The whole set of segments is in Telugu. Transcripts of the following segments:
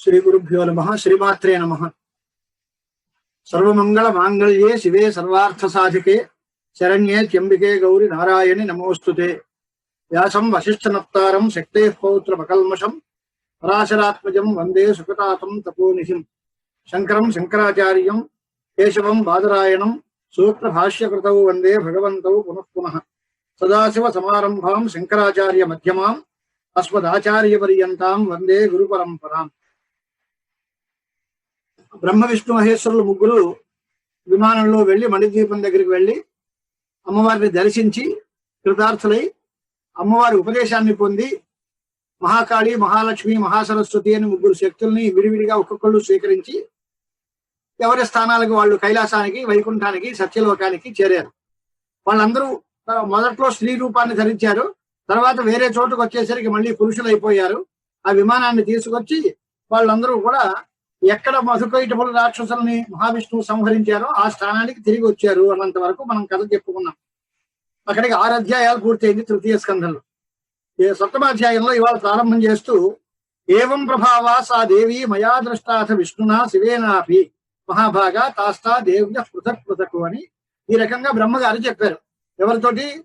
ஸ்ரீகுருப்போ நம ஸ்ரீமாத்திரே நம சர்வமங்கள மாங்கல்யே சிவே சர்வார்த்த சாதிகே சரண்யே தியம்பிகே கௌரி நாராயணி நமோஸ்துதே வியாசம் வசிஷ்டநப்தாரம் சக்தே பௌத்திர பகல்மஷம் பராசராத்மஜம் வந்தே சுகதாத்தம் தபோநிகிம். சங்கரம் சங்கராச்சாரியம் கேசவம் பாதராயணம் சூத்திரபாஷ்யகிருத்தௌ வந்தே பகவந்தௌ புனః புனः. சதாசிவசமாரம்பாம் சங்கராச்சாரிய மத்தியமாம் அஸ்மதாச்சாரியபரியந்தாம் வந்தே குருபரம்பராம். బ్రహ్మ విష్ణు మహేశ్వరులు ముగ్గురు విమానంలో వెళ్ళి మణిద్వీపం దగ్గరికి వెళ్ళి అమ్మవారిని దర్శించి కృతార్థులై అమ్మవారి ఉపదేశాన్ని పొంది మహాకాళి మహాలక్ష్మి మహాసరస్వతి అని ముగ్గురు శక్తుల్ని విడివిడిగా ఒక్కొక్కళ్ళు స్వీకరించి ఎవరి స్థానాలకు వాళ్ళు కైలాసానికి వైకుంఠానికి సత్యలోకానికి చేరారు. వాళ్ళందరూ మొదట్లో స్త్రీ రూపాన్ని ధరించారు. తర్వాత వేరే చోటుకు వచ్చేసరికి మళ్ళీ పురుషులు అయిపోయారు ఆ విమానాన్ని తీసుకొచ్చి వాళ్ళందరూ కూడా ఎక్కడ మధుకైటపుల రాక్షసుల్ని మహావిష్ణువు సంహరించారో ఆ స్థానానికి తిరిగి వచ్చారు అన్నంత వరకు మనం కథ చెప్పుకున్నాం. అక్కడికి ఆరు అధ్యాయాలు పూర్తయింది తృతీయ స్కంధంలో. ఈ సప్తమాధ్యాయంలో ఇవాళ ప్రారంభం చేస్తూ ఏవం ప్రభావా సా దేవి మయా దృష్టాథ విష్ణునా శివేనాభి మహాభాగా తాస్తా దేవ్య పృథక్ పృథక్ అని ఈ రకంగా బ్రహ్మగారు చెప్పారు. ఎవరితోటి?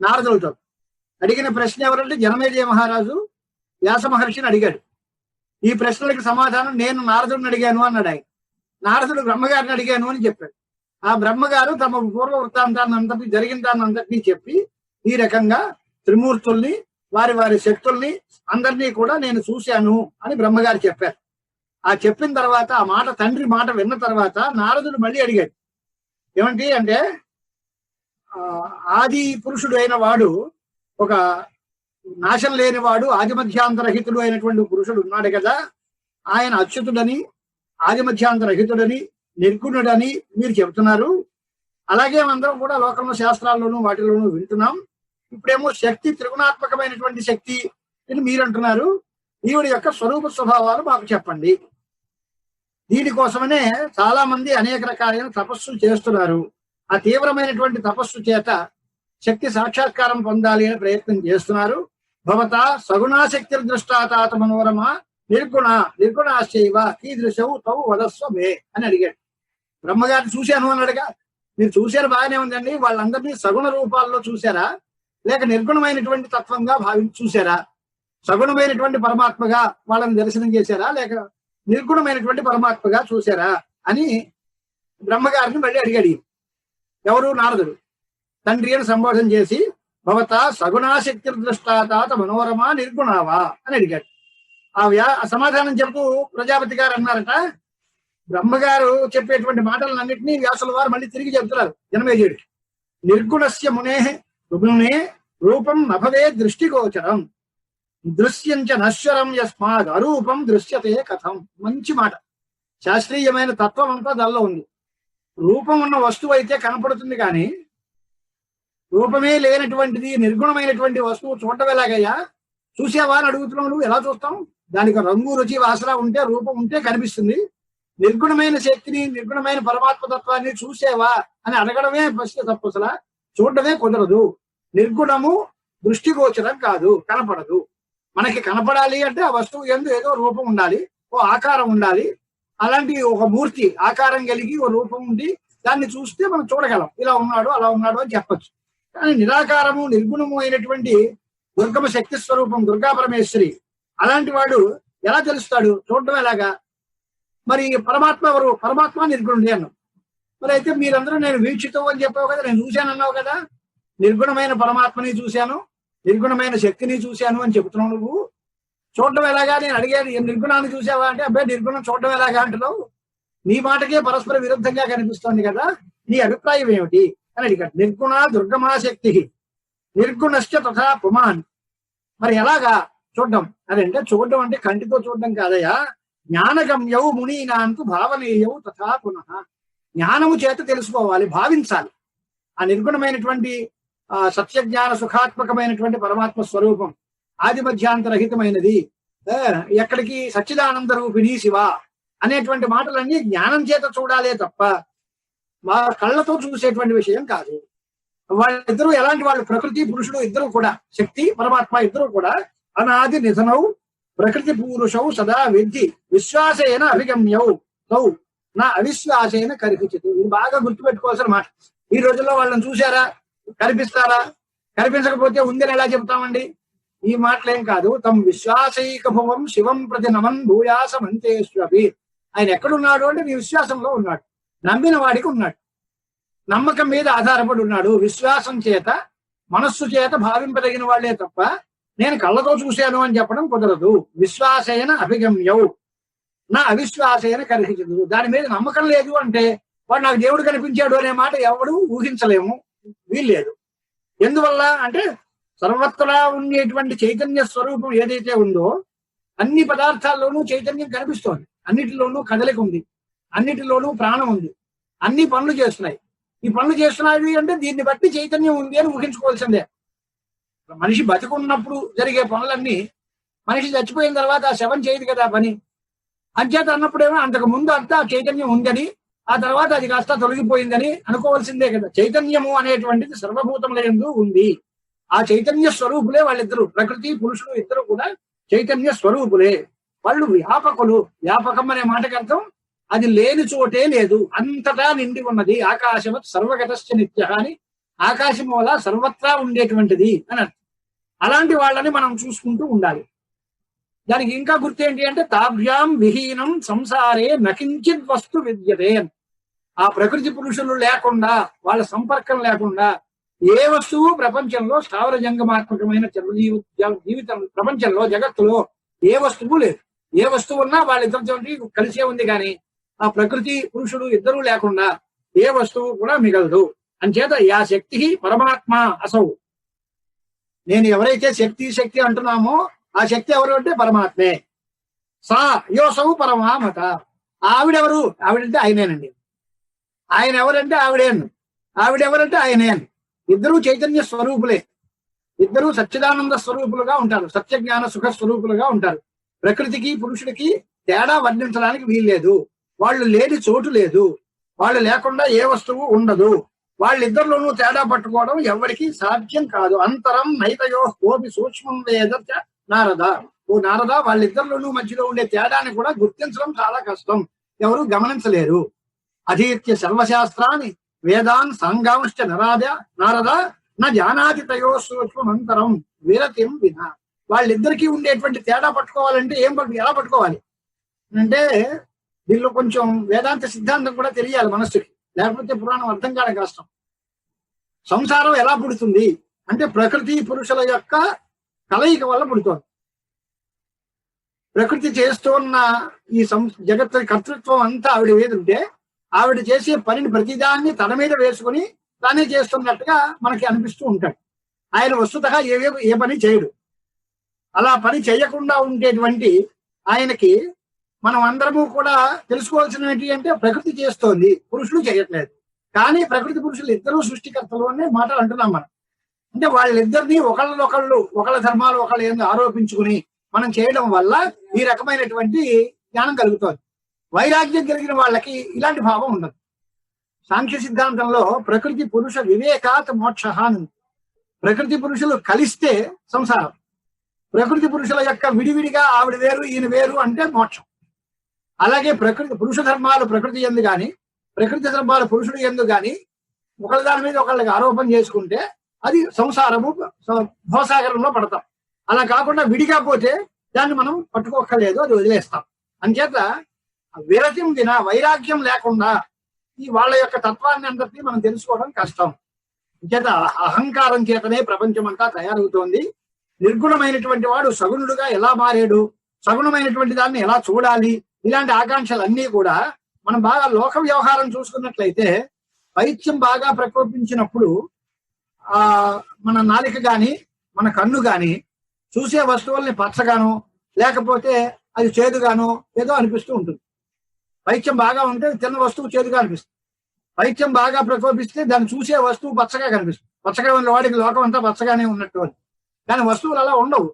నారదులతో. అడిగిన ప్రశ్న ఎవరంటే జనమేజయ మహారాజు? వ్యాస మహర్షిని అడిగాడు. ఈ ప్రశ్నలకు సమాధానం నేను నారదుడిని అడిగాను అన్నాడు ఆయన. నారదుడు బ్రహ్మగారిని అడిగాను అని చెప్పాడు. ఆ బ్రహ్మగారు తమ పూర్వ వృత్తాంతాన్ని అంతటి జరిగిన దాన్ని అంతటినీ చెప్పి ఈ రకంగా త్రిమూర్తుల్ని వారి వారి శక్తుల్ని అందరినీ కూడా నేను చూశాను అని బ్రహ్మగారు చెప్పారు. ఆ చెప్పిన తర్వాత ఆ మాట తండ్రి మాట విన్న తర్వాత నారదుడు మళ్ళీ అడిగాడు. ఏమంటి అంటే ఆ, ఆది పురుషుడు అయిన వాడు ఒక నాశం లేనివాడు ఆదిమధ్యాంతరహితుడు అయినటువంటి పురుషుడు ఉన్నాడు కదా. ఆయన అచ్యుతుడని ఆదిమధ్యాంతరహితుడని నిర్గుణుడని మీరు చెబుతున్నారు. అలాగే అందరం కూడా లోకంలో శాస్త్రాల్లోనూ వాటిలోనూ వింటున్నాం. ఇప్పుడేమో శక్తి త్రిగుణాత్మకమైనటువంటి శక్తి అని మీరు అంటున్నారు ఈవిడ యొక్క స్వరూప స్వభావాలు మాకు చెప్పండి. దీనికోసమనే చాలా మంది అనేక రకాలైన తపస్సులు చేస్తున్నారు. ఆ తీవ్రమైనటువంటి తపస్సు చేత శక్తి సాక్షాత్కారం పొందాలి అని ప్రయత్నం చేస్తున్నారు. భవత సగుణాశక్తిర్ దృష్టాతాత మనోరమ నిర్గుణ నిర్గుణాశ్చైవ కీదృశవు తవు వదస్వ మే అని అడిగాడు. బ్రహ్మగారిని చూశాను అన్నాడుగా మీరు చూశారు బాగానే ఉందండి వాళ్ళందరినీ సగుణ రూపాల్లో చూశారా? లేక నిర్గుణమైనటువంటి తత్వంగా భావించి చూశారా? సగుణమైనటువంటి పరమాత్మగా వాళ్ళని దర్శనం చేశారా? లేక నిర్గుణమైనటువంటి పరమాత్మగా చూశారా? అని బ్రహ్మగారిని మళ్ళీ అడిగాడు ఎవరు? నారదుడు. తండ్రి అని సంబోధన చేసి భవత సగుణాశక్తి దృష్టాదాత మనోరమా నిర్గుణావా అని అడిగాడు. ఆ వ్యా సమాధానం చెబుతూ ప్రజాపతి గారు అన్నారట. బ్రహ్మగారు చెప్పేటువంటి మాటలన్నింటినీ వ్యాసుల వారు మళ్ళీ తిరిగి చెబుతున్నారు జనమేజయుడికి. నిర్గుణస్య మునే రుగ్ణునే రూపం నభవే దృష్టిగోచరం. దృశ్యం చ నశ్వరం యస్మాద్ అరూపం దృశ్యతే కథం. మంచి మాట. శాస్త్రీయమైన తత్వం అంతా దానిలో ఉంది. రూపం ఉన్న వస్తువు అయితే కనపడుతుంది కానీ రూపమే లేనటువంటిది నిర్గుణమైనటువంటి వస్తువు చూడటం ఎలాగయ్యా? చూసేవా అని అడుగుతున్నావు నువ్వు? ఎలా చూస్తాం? దానికి రంగు రుచి వాసన ఉంటే రూపం ఉంటే కనిపిస్తుంది. నిర్గుణమైన శక్తిని నిర్గుణమైన పరమాత్మ తత్వాన్ని చూసేవా అని అడగడమే ప్రశ్న తప్పు అసలు. చూడటమే కుదరదు. నిర్గుణము దృష్టిగోచరం కాదు కనపడదు. మనకి కనపడాలి అంటే ఆ వస్తువు ఎందు ఏదో రూపం ఉండాలి ఓ ఆకారం ఉండాలి. అలాంటి ఒక మూర్తి ఆకారం కలిగి ఓ రూపం ఉండి దాన్ని చూస్తే మనం చూడగలం. ఇలా ఉన్నాడు అలా ఉన్నాడు అని చెప్పొచ్చు. కానీ నిరాకారము నిర్గుణము అయినటువంటి దుర్గమ శక్తి స్వరూపం దుర్గా పరమేశ్వరి అలాంటి వాడు ఎలా తెలుస్తాడు? చూడడం ఎలాగా? మరి పరమాత్మ ఎవరు? పరమాత్మ నిర్గుణుడే అన్నావు మరి అయితే మీరందరూ నేను వీక్షితం అని చెప్పావు కదా నేను చూశాను అన్నావు కదా. నిర్గుణమైన పరమాత్మని చూశాను నిర్గుణమైన శక్తిని చూశాను అని చెబుతున్నావు నువ్వు. చూడడం ఎలాగా? నేను అడిగాను నిర్గుణాన్ని చూసావా అంటే అబ్బాయి నిర్గుణం చూడడం ఎలాగా? అంటున్నావు. నీ మాటకే పరస్పర విరుద్ధంగా కనిపిస్తోంది కదా. నీ అభిప్రాయం ఏమిటి? అని అడిగాడు. నిర్గుణ దుర్గమాశక్తి. నిర్గుణశ్చ తథా పుమాన్. మరి ఎలాగా చూడడం? అదంటే అంటే చూడడం అంటే కంటితో చూడడం కాదయా జ్ఞానగమ్యవు మునీనాంతు భావనీయవు తథా పునః. జ్ఞానము చేత తెలుసుకోవాలి భావించాలి. ఆ నిర్గుణమైనటువంటి ఆ సత్యజ్ఞాన సుఖాత్మకమైనటువంటి పరమాత్మ స్వరూపం ఆది మధ్యాంతరహితమైనది ఆ, ఎక్కడికి సచ్చిదానంద రూపిణి శివ అనేటువంటి మాటలన్నీ జ్ఞానం చేత చూడాలే తప్ప మా కళ్ళతో చూసేటువంటి విషయం కాదు. వాళ్ళిద్దరూ ఎలాంటి వాళ్ళు? ప్రకృతి పురుషుడు ఇద్దరు కూడా శక్తి పరమాత్మ ఇద్దరు కూడా అనాది నిధనవు ప్రకృతి పురుషౌ సదా విద్ధి విశ్వాసేన అభిగమ్యౌ తౌ నా అవిశ్వాసేన కనిపించదు ఇది బాగా గుర్తుపెట్టుకోవాల్సిన మాట. ఈ రోజుల్లో వాళ్ళని చూసారా కనిపిస్తారా కనిపించకపోతే ఉందని ఎలా చెప్తామండి ఈ మాటలేం కాదు. తమ విశ్వాసైక భవం శివం ప్రతి నమన్ భూయాసమంతేశ్వరి ఆయన ఎక్కడున్నాడు అంటే నీ విశ్వాసంలో ఉన్నాడు. నమ్మిన వాడికి ఉన్నాడు. నమ్మకం మీద ఆధారపడి ఉన్నాడు. విశ్వాసం చేత మనస్సు చేత భావింపదగిన వాళ్ళే తప్ప నేను కళ్ళతో చూశాను అని చెప్పడం కుదరదు. విశ్వాసైన అభిగమ్యవు నా అవిశ్వాసైన కనిపించదు దాని మీద నమ్మకం లేదు అంటే వాడు నాకు దేవుడు కనిపించాడు అనే మాట ఎవడు ఊహించలేము. వీల్లేదు. ఎందువల్ల అంటే సర్వత్రా ఉండేటువంటి చైతన్య స్వరూపం ఏదైతే ఉందో అన్ని పదార్థాల్లోనూ చైతన్యం కనిపిస్తోంది. అన్నిటిలోనూ కదలిక ఉంది. అన్నిటిలోనూ ప్రాణం ఉంది. అన్ని పనులు చేస్తున్నాయి. ఈ పనులు చేస్తున్నాయి అంటే దీన్ని బట్టి చైతన్యం ఉంది అని ఊహించుకోవాల్సిందే. మనిషి బతికున్నప్పుడు జరిగే పనులన్నీ మనిషి చచ్చిపోయిన తర్వాత ఆ శవం చేయదు కదా పని. అంచేత అన్నప్పుడేమో అంతకు ముందు అంతా చైతన్యం ఉందని ఆ తర్వాత అది కాస్త తొలగిపోయిందని అనుకోవాల్సిందే కదా. చైతన్యము అనేటువంటిది సర్వభూతముల ఎందు ఉంది. ఆ చైతన్య స్వరూపులే వాళ్ళిద్దరు. ప్రకృతి పురుషులు ఇద్దరు కూడా చైతన్య స్వరూపులే. వాళ్ళు వ్యాపకులు. వ్యాపకం అనే మాటకి అర్థం అది లేని చోటే లేదు. అంతటా నిండి ఉన్నది. ఆకాశవత్ సర్వగతశ్చ నిత్య అని ఆకాశం వల్ల సర్వత్రా ఉండేటువంటిది అని అర్థం. అలాంటి వాళ్ళని మనం చూసుకుంటూ ఉండాలి. దానికి ఇంకా గుర్తు ఏంటి అంటే తాభ్యాం విహీనం సంసారే నకించిత్ వస్తు విద్యతే ఆ ప్రకృతి పురుషులు లేకుండా వాళ్ళ సంపర్కం లేకుండా ఏ వస్తువు ప్రపంచంలో స్థావర జంగమాత్మకమైన చిరజీవి జీవితం ప్రపంచంలో జగత్తులో ఏ వస్తువు లేదు. ఏ వస్తువు ఉన్నా వాళ్ళిద్దరితో కలిసే ఉంది కానీ ఆ ప్రకృతి పురుషుడు ఇద్దరూ లేకుండా ఏ వస్తువు కూడా మిగలదు. అంచేత యా శక్తి పరమాత్మ అసౌ. నేను ఎవరైతే శక్తి శక్తి అంటున్నామో ఆ శక్తి ఎవరు అంటే పరమాత్మే. సా యోసౌ పరమామత. ఆవిడెవరు? ఆవిడంటే ఆయనేనండి. ఆయన ఎవరంటే ఆవిడేను. ఆవిడెవరంటే ఆయనేను. ఇద్దరూ చైతన్య స్వరూపులే. ఇద్దరూ సచ్చిదానంద స్వరూపులుగా ఉంటారు. సత్య జ్ఞాన సుఖ స్వరూపులుగా ఉంటారు. ప్రకృతికి పురుషుడికి తేడా వర్ణించడానికి వీల్లేదు. వాళ్ళు లేని చోటు లేదు. వాళ్ళు లేకుండా ఏ వస్తువు ఉండదు. వాళ్ళిద్దరిలోనూ తేడా పట్టుకోవడం ఎవరికి సాధ్యం కాదు. అంతరం నైతయో కోపి సూక్ష్మం వేదత్య నారద. ఓ నారద వాళ్ళిద్దరిలోనూ మధ్యలో ఉండే తేడాన్ని కూడా గుర్తించడం చాలా కష్టం. ఎవరు గమనించలేరు. అధీత్య సర్వశాస్త్రాన్ని వేదాన్ సంగాంశ్చ నరాద నారద నా జానాతి తయో సూక్ష్మంతరం విరతిం విన. వాళ్ళిద్దరికీ ఉండేటువంటి తేడా పట్టుకోవాలంటే ఏం ఎలా పట్టుకోవాలి? అంటే దీనిలో కొంచెం వేదాంత సిద్ధాంతం కూడా తెలియాలి మనస్సుకి. లేకపోతే పురాణం అర్థం కాడ కష్టం. సంసారం ఎలా పుడుతుంది? అంటే ప్రకృతి పురుషుల యొక్క కలయిక వల్ల పుడుతోంది. ప్రకృతి చేస్తున్న ఈ సం జగత్ కర్తృత్వం అంతా ఆవిడ మీద ఉంటే ఆవిడ చేసే పనిని ప్రతిదాన్ని తన మీద వేసుకుని తానే చేస్తున్నట్టుగా మనకి అనిపిస్తూ ఉంటాడు. ఆయన వస్తుత ఏ ఏ పని చేయడు. అలా పని చేయకుండా ఉండేటువంటి ఆయనకి మనం అందరము కూడా తెలుసుకోవాల్సినవి అంటే ప్రకృతి చేస్తోంది. పురుషులు చేయట్లేదు. కానీ ప్రకృతి పురుషులు ఇద్దరు సృష్టికర్తలు అనే మాట అంటున్నాం మనం. అంటే వాళ్ళిద్దరిని ఒకళ్ళనొకళ్ళు ఒకళ్ళ ధర్మాలు ఒకళ్ళు ఏందో ఆరోపించుకుని మనం చేయడం వల్ల ఈ రకమైనటువంటి జ్ఞానం కలుగుతోంది. వైరాగ్యం కలిగిన వాళ్ళకి ఇలాంటి భావం ఉండదు. సాంఖ్య సిద్ధాంతంలో ప్రకృతి పురుష వివేకాత్ మోక్ష అని ప్రకృతి పురుషులు కలిస్తే సంసారం. ప్రకృతి పురుషుల యొక్క విడివిడిగా ఆవిడ వేరు ఈయన వేరు అంటే మోక్షం. అలాగే ప్రకృతి పురుష ధర్మాలు ప్రకృతి ఎందు గాని ప్రకృతి ధర్మాలు పురుషుడు ఎందు గాని ఒకళ్ళ దాని మీద ఒకళ్ళకి ఆరోపణ చేసుకుంటే అది సంసారము భోసాగరంలో పడతాం. అలా కాకుండా విడిగా పోతే దాన్ని మనం పట్టుకోక్కర్లేదు అది వదిలేస్తాం. అంచేత విరతిం దిన వైరాగ్యం లేకుండా ఈ వాళ్ళ యొక్క తత్వాన్ని అందరినీ మనం తెలుసుకోవడం కష్టం. అంచేత అహంకారం చేతనే ప్రపంచం అంతా తయారవుతోంది. నిర్గుణమైనటువంటి వాడు సగుణుడుగా ఎలా మారాడు? సగుణమైనటువంటి దాన్ని ఎలా చూడాలి? ఇలాంటి ఆకాంక్షలు అన్నీ కూడా మనం బాగా లోక వ్యవహారం చూసుకున్నట్లయితే పైత్యం బాగా ప్రకోపించినప్పుడు ఆ మన నాలిక గాని మన కన్ను గాని చూసే వస్తువుల్ని పచ్చగాను లేకపోతే అది చేదుగాను ఏదో అనిపిస్తూ ఉంటుంది. పైత్యం బాగా ఉంటే తిన్న వస్తువు చేదుగా అనిపిస్తుంది. పైత్యం బాగా ప్రకోపిస్తే దాన్ని చూసే వస్తువు పచ్చగా కనిపిస్తుంది. పచ్చగా ఉన్న వాడికి లోకం అంతా పచ్చగానే ఉన్నట్టు కానీ వస్తువులు అలా ఉండవు.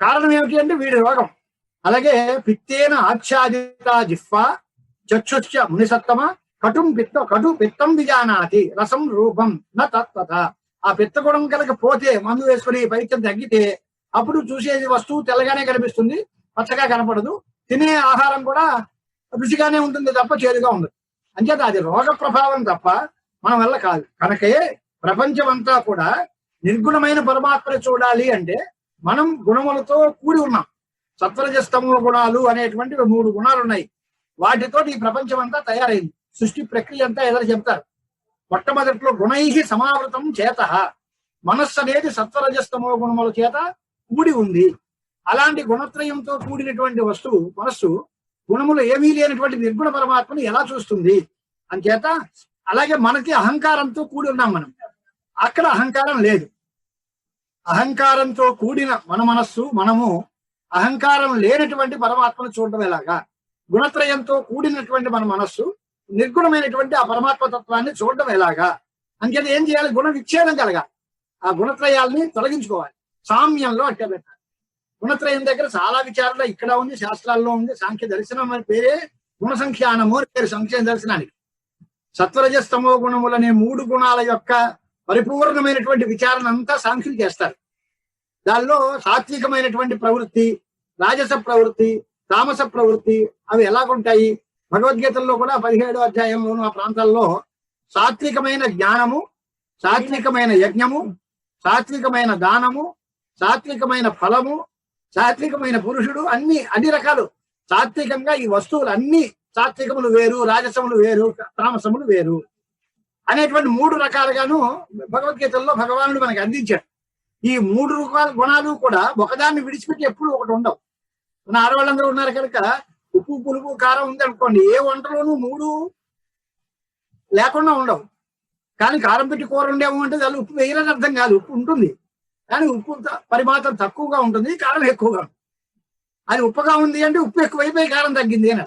కారణం ఏమిటి అంటే వీడి రోగం. అలాగే పిత్తేన ఆచ్ఛాదిత జిహ్వ చక్షుశ్చ మునిసత్తమ కటుం పిత్త కటు పిత్తం విజానాతి రసం రూపం న తత్వత. ఆ పిత్త గుణం కనుక పోతే మందు వేసుకుని పైత్యం తగ్గితే అప్పుడు చూసేది వస్తువు తెల్లగానే కనిపిస్తుంది పచ్చగా కనపడదు. తినే ఆహారం కూడా రుచిగానే ఉంటుంది తప్ప చేదుగా ఉండదు. అంచేత అది రోగ ప్రభావం తప్ప మన వల్ల కాదు. కనుకే ప్రపంచం అంతా కూడా నిర్గుణమైన పరమాత్మని చూడాలి అంటే మనం గుణములతో కూడి ఉన్నాం. సత్వరజస్తమ గుణాలు అనేటువంటి మూడు గుణాలు ఉన్నాయి. వాటితో ఈ ప్రపంచం అంతా తయారైంది. సృష్టి ప్రక్రియ అంతా ఎదురు చెప్తారు. మొట్టమొదట్లో గుణై సమావృతం చేత. మనస్సు అనేది సత్వరజస్తమో గుణముల చేత కూడి ఉంది. అలాంటి గుణత్రయంతో కూడినటువంటి వస్తువు మనస్సు గుణములు ఏమీ లేనటువంటి నిర్గుణ పరమాత్మను ఎలా చూస్తుంది? అంచేత అలాగే మనకి అహంకారంతో కూడి ఉన్నాం మనం. అక్కడ అహంకారం లేదు. అహంకారంతో కూడిన మన మనస్సు మనము అహంకారం లేనటువంటి పరమాత్మను చూడడం ఎలాగా? గుణత్రయంతో కూడినటువంటి మన మనస్సు నిర్గుణమైనటువంటి ఆ పరమాత్మ తత్వాన్ని చూడడం ఎలాగా? అంచేత ఏం చేయాలి? గుణ విచ్ఛేదం కలగా ఆ గుణత్రయాల్ని తొలగించుకోవాలి. సామ్యంలో అట్టే పెట్టాలి గుణత్రయం దగ్గర చాలా విచారణ ఇక్కడ ఉంది శాస్త్రాల్లో ఉంది. సాంఖ్య దర్శనం అని పేరే గుణ సంఖ్యానము అని పేరు సంఖ్య దర్శనానికి. సత్వరజస్తమో గుణములనే మూడు గుణాల యొక్క పరిపూర్ణమైనటువంటి విచారణ అంతా సాంఖ్యులు చేస్తారు. దానిలో సాత్వికమైనటువంటి ప్రవృత్తి రాజస ప్రవృత్తి తామస ప్రవృత్తి అవి ఎలాగుంటాయి? భగవద్గీతల్లో కూడా పదిహేడు అధ్యాయంలో ఆ ప్రాంతాల్లో సాత్వికమైన జ్ఞానము సాత్వికమైన యజ్ఞము సాత్వికమైన దానము సాత్వికమైన ఫలము సాత్వికమైన పురుషుడు అన్ని అన్ని రకాలు. సాత్వికంగా ఈ వస్తువులు అన్ని సాత్వికములు వేరు రాజసములు వేరు తామసములు వేరు అనేటువంటి మూడు రకాలుగాను భగవద్గీతల్లో భగవానుడు మనకి అందించాడు. ఈ మూడు రూపాయల గుణాలు కూడా ఒకదాన్ని విడిచిపెట్టి ఎప్పుడు ఒకటి ఉండవు. మన ఆడవాళ్ళందరూ ఉన్నారు కనుక ఉప్పు పులుపు కారం ఉంది అనుకోండి ఏ వంటలోనూ మూడు లేకుండా ఉండవు. కానీ కారం పెట్టి కూర ఉండేమో అంటే దాని ఉప్పు వేయాలని అర్థం కాదు ఉప్పు ఉంటుంది. కానీ ఉప్పు పరిమాత్రం తక్కువగా ఉంటుంది కారం ఎక్కువగా ఉంటుంది. అది ఉప్పుగా ఉంది అంటే ఉప్పు ఎక్కువైపోయి కారం తగ్గింది అని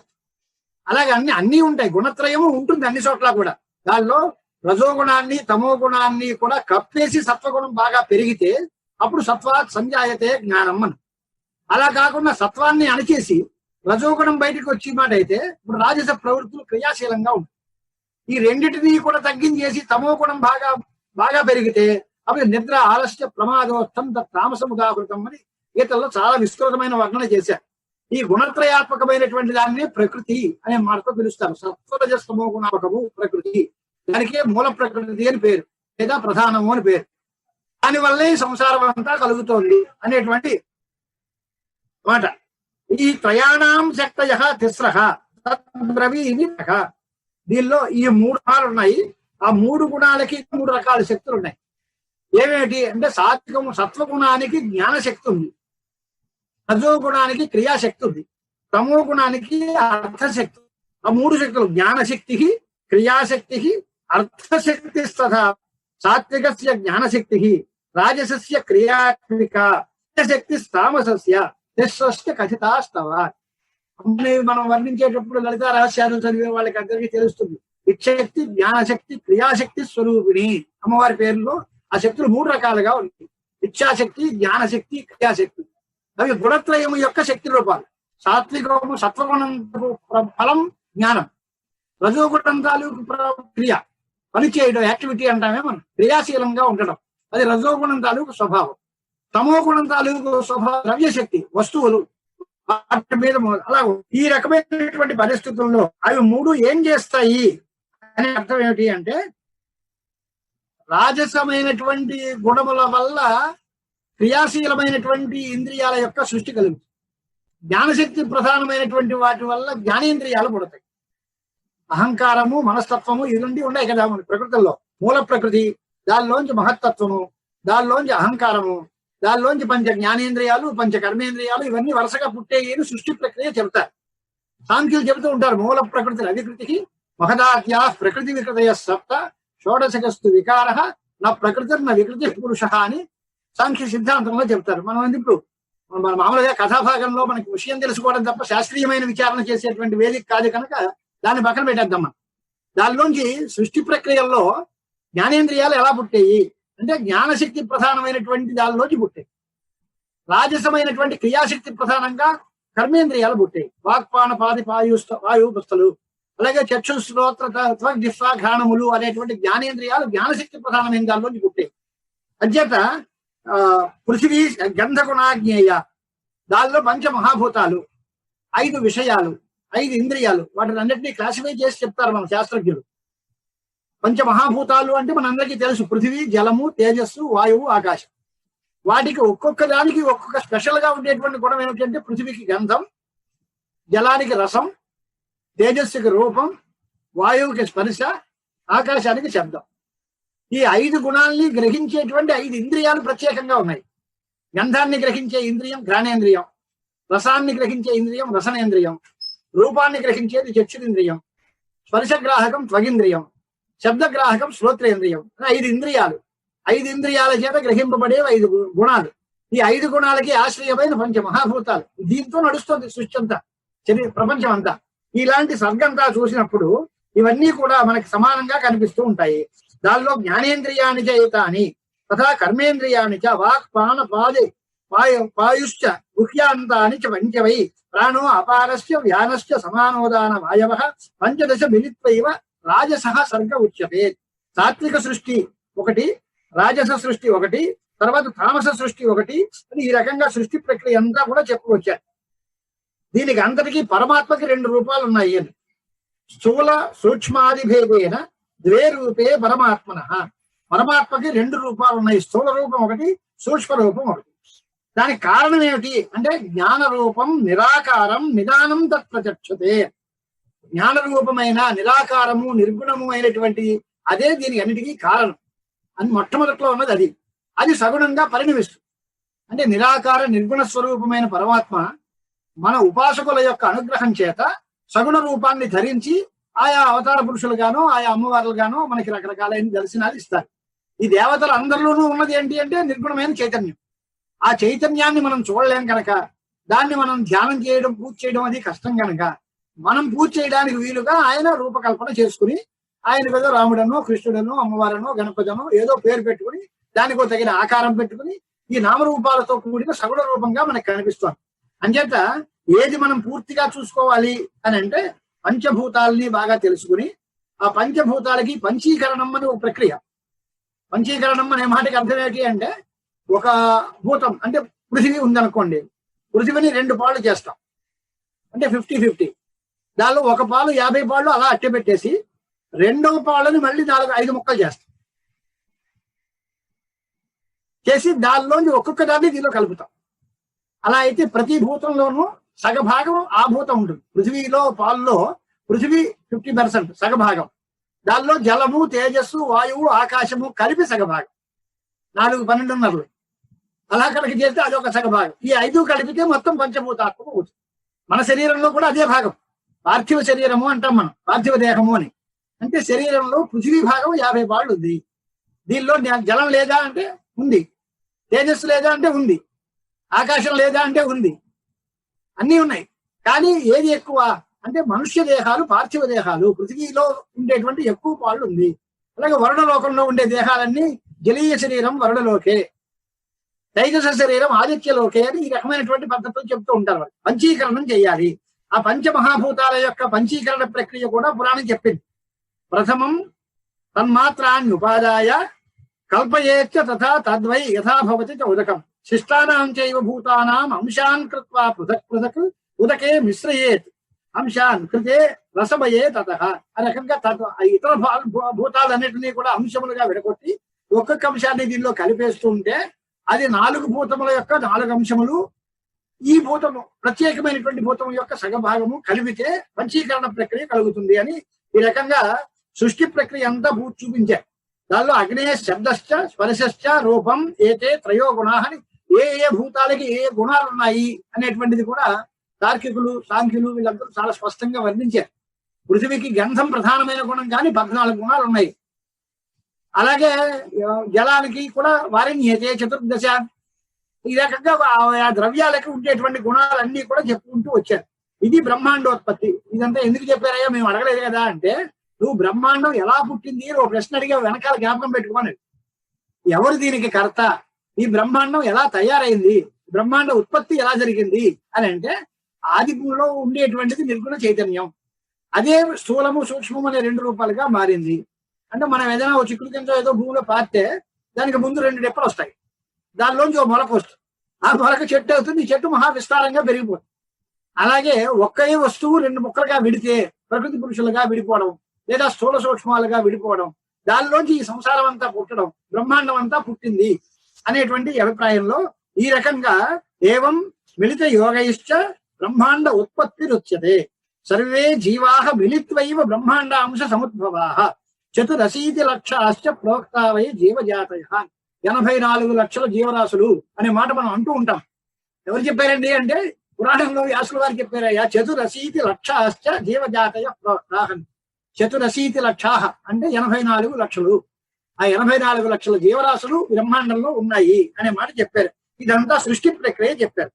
అలాగే అన్ని అన్ని ఉంటాయి గుణత్రయము ఉంటుంది అన్ని చోట్ల కూడా. దానిలో రజోగుణాన్ని తమో గుణాన్ని కూడా కప్పేసి సత్వగుణం బాగా పెరిగితే అప్పుడు సత్వాత్ సంజాయతే జ్ఞానం అని అలా కాకుండా సత్వాన్ని అణచేసి రజోగుణం బయటకు వచ్చి మాట అయితే ఇప్పుడు రాజస ప్రవృత్తులు క్రియాశీలంగా ఉంటాయి. ఈ రెండింటినీ కూడా తగ్గించేసి తమో గుణం బాగా బాగా పెరిగితే అప్పుడు నిద్ర ఆలస్య ప్రమాదోత్తం తామసముదాహృతం అని గీతల్లో చాలా విస్తృతమైన వర్ణన చేశారు. ఈ గుణత్రయాత్మకమైనటువంటి దాన్ని ప్రకృతి అనే మాటతో పిలుస్తారు. సత్వరజస్తమో గుణాత్మకము ప్రకృతి. దానికే మూల ప్రకృతి అని పేరు లేదా ప్రధానము అని పేరు. దానివల్లే సంసారం అంతా కలుగుతోంది అనేటువంటి మాట. ఈ త్రయాణం శక్తయ తిస్ర తద్బ్రవీమి దీనిలో ఈ మూడు గుణాలు ఉన్నాయి. ఆ మూడు గుణాలకి మూడు రకాల శక్తులు ఉన్నాయి. ఏమేటి అంటే సాత్వికము సత్వగుణానికి జ్ఞానశక్తి ఉంది. రజోగుణానికి క్రియాశక్తి ఉంది. తమో గుణానికి అర్థశక్తి ఆ మూడు శక్తులు జ్ఞానశక్తి క్రియాశక్తి అర్థశక్తి తథా సాత్వికస్య జ్ఞానశక్తి రాజసస్య క్రియాత్మిక శక్తి తామసస్య నిశ్వస్య కథితాస్తవ. మనం వర్ణించేటప్పుడు లలిత రహస్యాలు చదివే వాళ్ళకి అందరికీ తెలుస్తుంది. ఇచ్చశక్తి జ్ఞానశక్తి క్రియాశక్తి స్వరూపిణి. అమ్మవారి పేరులో ఆ శక్తులు మూడు రకాలుగా ఉంది ఇచ్చాశక్తి జ్ఞానశక్తి క్రియాశక్తి. అవి గుణత్రయము యొక్క శక్తి రూపాలు. సాత్వికము సత్వగుణం ప్ర- ఫలం జ్ఞానం. రజోగుణం తాలూకు క్రియ. పని చేయడం యాక్టివిటీ అంటామే మనం. క్రియాశీలంగా ఉండడం. అది రజోగుణం తాలూకు స్వభావం. తమో గుణం తాలూకు స్వభావ ద్రవ్యశక్తి వస్తువులు వాటి మీద అలా ఈ రకమైనటువంటి పరిస్థితుల్లో అవి మూడు ఏం చేస్తాయి అనే అర్థం ఏమిటి అంటే రాజసమైనటువంటి గుణముల వల్ల క్రియాశీలమైనటువంటి ఇంద్రియాల యొక్క సృష్టి కలుగుతుంది. జ్ఞానశక్తి ప్రధానమైనటువంటి వాటి వల్ల జ్ఞానేంద్రియాలు పుడతాయి. అహంకారము మనస్తత్వము ఇది నుండి ఉన్నాయి కదా మన ప్రకృతిలో. మూల ప్రకృతి దానిలోంచి మహత్తత్వము దానిలోంచి అహంకారము దానిలోంచి పంచ జ్ఞానేంద్రియాలు పంచ కర్మేంద్రియాలు ఇవన్నీ వరుసగా పుట్టేయని సృష్టి ప్రక్రియ చెబుతారు. సాంఖ్యులు చెబుతూ ఉంటారు మూల ప్రకృతి అవికృతికి మహదాద్యా ప్రకృతి వికృతయ సప్త షోడశకస్తు వికార నా ప్రకృతి నా వికృతి పురుష అని సాంఖ్య సిద్ధాంతంలో చెబుతారు. మనం ఇప్పుడు మన మామూలుగా కథాభాగంలో మనకి విషయం తెలుసుకోవడం తప్ప శాస్త్రీయమైన విచారణ చేసేటువంటి వేదిక కాదు కనుక దాన్ని పక్కన పెట్టేద్దాం మనం దానిలోంచి సృష్టి ప్రక్రియల్లో జ్ఞానేంద్రియాలు ఎలా పుట్టాయి? అంటే జ్ఞానశక్తి ప్రధానమైనటువంటి దానిలోంచి పుట్టాయి. రాజసమైనటువంటి క్రియాశక్తి ప్రధానంగా కర్మేంద్రియాలు పుట్టాయి. వాక్పాన పాది వాయు వాయుపుస్తలు అలాగే చక్షు శ్రోత్ర జిహ్వా ఘానములు అనేటువంటి జ్ఞానేంద్రియాలు జ్ఞానశక్తి ప్రధానమైన దానిలోంచి పుట్టాయి. అధ్యత ఆ, పృథివీ గంధగుణాజ్ఞేయ. దానిలో పంచ మహాభూతాలు ఐదు విషయాలు. ఐదు ఇంద్రియాలు. వాటిని అన్నింటినీ క్లాసిఫై చేసి చెప్తారు మన శాస్త్రజ్ఞులు. పంచ మహాభూతాలు అంటే మనందరికీ తెలుసు. పృథివీ జలము తేజస్సు వాయువు ఆకాశం. వాటికి ఒక్కొక్క దానికి ఒక్కొక్క స్పెషల్గా ఉండేటువంటి గుణం ఏమిటంటే పృథివీకి గంధం జలానికి రసం తేజస్సుకి రూపం వాయువుకి స్పర్శ ఆకాశానికి శబ్దం. ఈ ఐదు గుణాల్ని గ్రహించేటువంటి ఐదు ఇంద్రియాలు ప్రత్యేకంగా ఉన్నాయి. గంధాన్ని గ్రహించే ఇంద్రియం ఘ్రాణేంద్రియం. రసాన్ని గ్రహించే ఇంద్రియం రసనేంద్రియం. రూపాన్ని గ్రహించేది చక్షురింద్రియం. స్పర్శగ్రాహకం త్వగింద్రియం. శబ్దగ్రాహకం శ్రోత్రేంద్రియం. ఐదు ఇంద్రియాలు. ఐదు ఇంద్రియాల చేత గ్రహింపబడే ఐదు గుణాలు. ఈ ఐదు గుణాలకి ఆశ్రయమైన పంచ మహాభూతాలు దీంతో నడుస్తుంది సృష్టి అంతా. ప్రపంచం అంతా. ఇలాంటి సర్గంతా చూసినప్పుడు ఇవన్నీ కూడా మనకి సమానంగా కనిపిస్తూ ఉంటాయి. దానిలో జ్ఞానేంద్రియాని చేతాని తథా కర్మేంద్రియాని చ వాక్ పాన పాది వాయు వాయుశ్చ గుహ్యాంతాని చ పంచవై. ప్రాణో అపారస్య వ్యానస్య సమానోదాన వాయవ. పంచదశ మిలిత్వైవ రాజసహ సర్గ ఉచ్యతే. సాత్విక సృష్టి ఒకటి రాజస సృష్టి ఒకటి తర్వాత తామస సృష్టి ఒకటి. అని ఈ రకంగా సృష్టి ప్రక్రియ అంతా కూడా చెప్పుకొచ్చారు దీనికి అందరికీ పరమాత్మకి రెండు రూపాలు ఉన్నాయి అని. స్థూల సూక్ష్మాది భేదేన ద్వే రూపే పరమాత్మన. పరమాత్మకి రెండు రూపాలు ఉన్నాయి స్థూల రూపం ఒకటి సూక్ష్మ రూపం ఒకటి. దానికి కారణం ఏమిటి? అంటే జ్ఞాన రూపం నిరాకారం నిదానం తత్ప్రచక్షతే జ్ఞాన రూపమైన నిరాకారము నిర్గుణము అయినటువంటి అదే దీని అన్నిటికీ కారణం. అని మొట్టమొదట్లో ఉన్నది అది. అది సగుణంగా పరిణమిస్తుంది. అంటే నిరాకార నిర్గుణ స్వరూపమైన పరమాత్మ మన ఉపాసకుల యొక్క అనుగ్రహం చేత సగుణ రూపాన్ని ధరించి ఆయా అవతార పురుషులుగానో ఆయా అమ్మవార్లుగానో మనకి రకరకాలైన దర్శనాలు ఇస్తారు. ఈ దేవతలు అందరిలోనూ ఉన్నది ఏంటి అంటే నిర్గుణమైన చైతన్యం. ఆ చైతన్యాన్ని మనం చూడలేం కనుక దాన్ని మనం ధ్యానం చేయడం పూజ చేయడం అది కష్టం కనుక మనం పూజ చేయడానికి వీలుగా ఆయన రూపకల్పన చేసుకుని ఆయన ఏదో రాముడనో కృష్ణుడనో అమ్మవారనో గణపతనో ఏదో పేరు పెట్టుకుని దానికో తగిన ఆకారం పెట్టుకుని ఈ నామరూపాలతో కూడిన సగుణ రూపంగా మనకు కనిపిస్తుంది. అంచేత ఏది మనం పూర్తిగా చూసుకోవాలి అని అంటే పంచభూతాలని బాగా తెలుసుకుని ఆ పంచభూతాలకి పంచీకరణం అనే ఒక ప్రక్రియ. పంచీకరణం అనే మాటకి అర్థం ఏంటి అంటే ఒక భూతం అంటే పృథివీ ఉందనుకోండి పృథివీని రెండు పాళ్ళు చేస్తాం. అంటే ఫిఫ్టీ ఫిఫ్టీ దానిలో ఒక పాలు యాభై పాళ్ళు అలా అట్టె పెట్టేసి రెండవ పాళ్ళని మళ్ళీ నాలుగు ఐదు ముక్కలు చేస్తాం. చేసి దానిలోంచి ఒక్కొక్క దాన్ని దీనిలో కలుపుతాం. అలా అయితే ప్రతి భూతంలోనూ సగభాగం ఆ భూతం ఉంటుంది. పృథివీలో పాల్లో పృథివీ ఫిఫ్టీ పర్సెంట్ సగభాగం. దానిలో జలము తేజస్సు వాయువు ఆకాశము కలిపి సగభాగం. నాలుగు పన్నెండున్నరలు. అలా కనుక చేస్తే అదొక సగభాగం ఈ ఐదు కలిపితే మొత్తం పంచభూతాత్మకం అవుతుంది మన శరీరంలో కూడా అదే భాగం. పార్థివ శరీరము అంటాం మనం. పార్థివ దేహము అని. అంటే శరీరంలో పృథివీ భాగం యాభై పాళ్ళు ఉంది. దీనిలో జలం లేదా అంటే ఉంది. తేజస్సు లేదా అంటే ఉంది. ఆకాశం లేదా అంటే ఉంది. అన్నీ ఉన్నాయి. కానీ ఏది ఎక్కువ? అంటే మనుష్య దేహాలు పార్థివ దేహాలు పృథివీలో ఉండేటువంటి ఎక్కువ పాళ్ళు ఉంది. అలాగే వరుణలోకంలో ఉండే దేహాలన్నీ జలీయ శరీరం వరుణలోకే. తైజస శరీరం ఆదిత్యలోకే అని ఈ రకమైనటువంటి పద్ధతులు చెప్తూ ఉంటారు పంచీకరణం చేయాలి. ఆ పంచమహాభూతాల యొక్క పంచీకరణ ప్రక్రియ కూడా పురాణం చెప్పింది. ప్రథమం తన్మాత్రాన్ని ఉపాదాయ కల్పయేచ్చ తథా తద్వై యథాభవతి చ ఉదకం. శిష్టానాం చైవ భూతానాం అంశాన్ కృత్వా పృథక్ పృథక్ ఉదకే మిశ్రయేత్. అంశాన్ కృతే రసమయే తత. ఆ రకంగా ఇతర భా- భూ- కూడా అంశములుగా విడగొట్టి ఒక్కొక్క అంశాన్ని దీనిలో కలిపేస్తూ ఉంటే అది నాలుగు భూతముల యొక్క నాలుగు అంశములు. ఈ భూతము ప్రత్యేకమైనటువంటి భూతము యొక్క సగభాగము కలిపితే పంచీకరణ ప్రక్రియ కలుగుతుంది అని ఈ రకంగా సృష్టి ప్రక్రియ అంతా భూ చూపించారు. దానిలో అగ్నే శబ్దశ్చ స్పర్శశ్చ రూపం ఏతే త్రయో గుణాహని ఏ ఏ భూతాలకి ఏ ఏ గుణాలు ఉన్నాయి అనేటువంటిది కూడా తార్కికులు సాంఖ్యులు వీళ్ళందరూ చాలా స్పష్టంగా వర్ణించారు. పృథివీకి గంధం ప్రధానమైన గుణం కానీ పద్నాలుగు గుణాలు ఉన్నాయి. అలాగే జలానికి కూడా వారిని చతుర్దశ. ఈ రకంగా ఆ- ద్రవ్యాలకి ఉండేటువంటి గుణాలన్నీ కూడా చెప్పుకుంటూ వచ్చారు. ఇది బ్రహ్మాండోత్పత్తి. ఇదంతా ఎందుకు చెప్పారయ్యా? మేము అడగలేదు కదా అంటే నువ్వు బ్రహ్మాండం ఎలా పుట్టింది? ఓ ఒక ప్రశ్న అడిగా వెనకాల జ్ఞాపకం పెట్టుకోని ఎవరు దీనికి కర్త? ఈ బ్రహ్మాండం ఎలా తయారైంది? బ్రహ్మాండ ఉత్పత్తి ఎలా జరిగింది? అని అంటే ఆదిలో ఉండేటువంటిది నిర్గుణ చైతన్యం. అదే స్థూలము సూక్ష్మము అనే రెండు రూపాలుగా మారింది. అంటే మనం ఏదైనా ఓ చిక్కుడు కింద ఏదో భూమిలో పారితే దానికి ముందు రెండు డెప్పలు వస్తాయి. దానిలోంచి ఒక మొలక వస్తుంది ఆ మొలక చెట్టు అవుతుంది. ఈ చెట్టు మహా విస్తారంగా పెరిగిపోతుంది. అలాగే ఒకే వస్తువు రెండు ముక్కలుగా విడితే ప్రకృతి పురుషులుగా విడిపోవడం లేదా స్థూల సూక్ష్మాలుగా విడిపోవడం దానిలోంచి ఈ సంసారం అంతా పుట్టడం బ్రహ్మాండం అంతా పుట్టింది అనేటువంటి అభిప్రాయంలో ఈ రకంగా ఏవం మిళిత యోగైశ్చ బ్రహ్మాండ ఉత్పత్తి రుచ్యతే సర్వే జీవాహ మిలిత్వైవ బ్రహ్మాండ అంశ సముద్భవాహ చతురశీతి లక్షాశ్చ ప్రోక్తావై జీవజాతయ. ఎనభై నాలుగు లక్షల జీవరాశులు అనే మాట మనం అంటూ ఉంటాం. ఎవరు చెప్పారండి అంటే పురాణంలో వ్యాసుల వారు చెప్పారయ్యా చతురశీతి లక్షాశ్చ జీవజాతయ ప్రోక్తాహన్ చతురశీతి లక్షాహ అంటే ఎనభై నాలుగు లక్షలు. ఆ ఎనభై నాలుగు లక్షల జీవరాశులు బ్రహ్మాండంలో ఉన్నాయి అనే మాట చెప్పారు. ఇదంతా సృష్టి ప్రక్రియ చెప్పారు.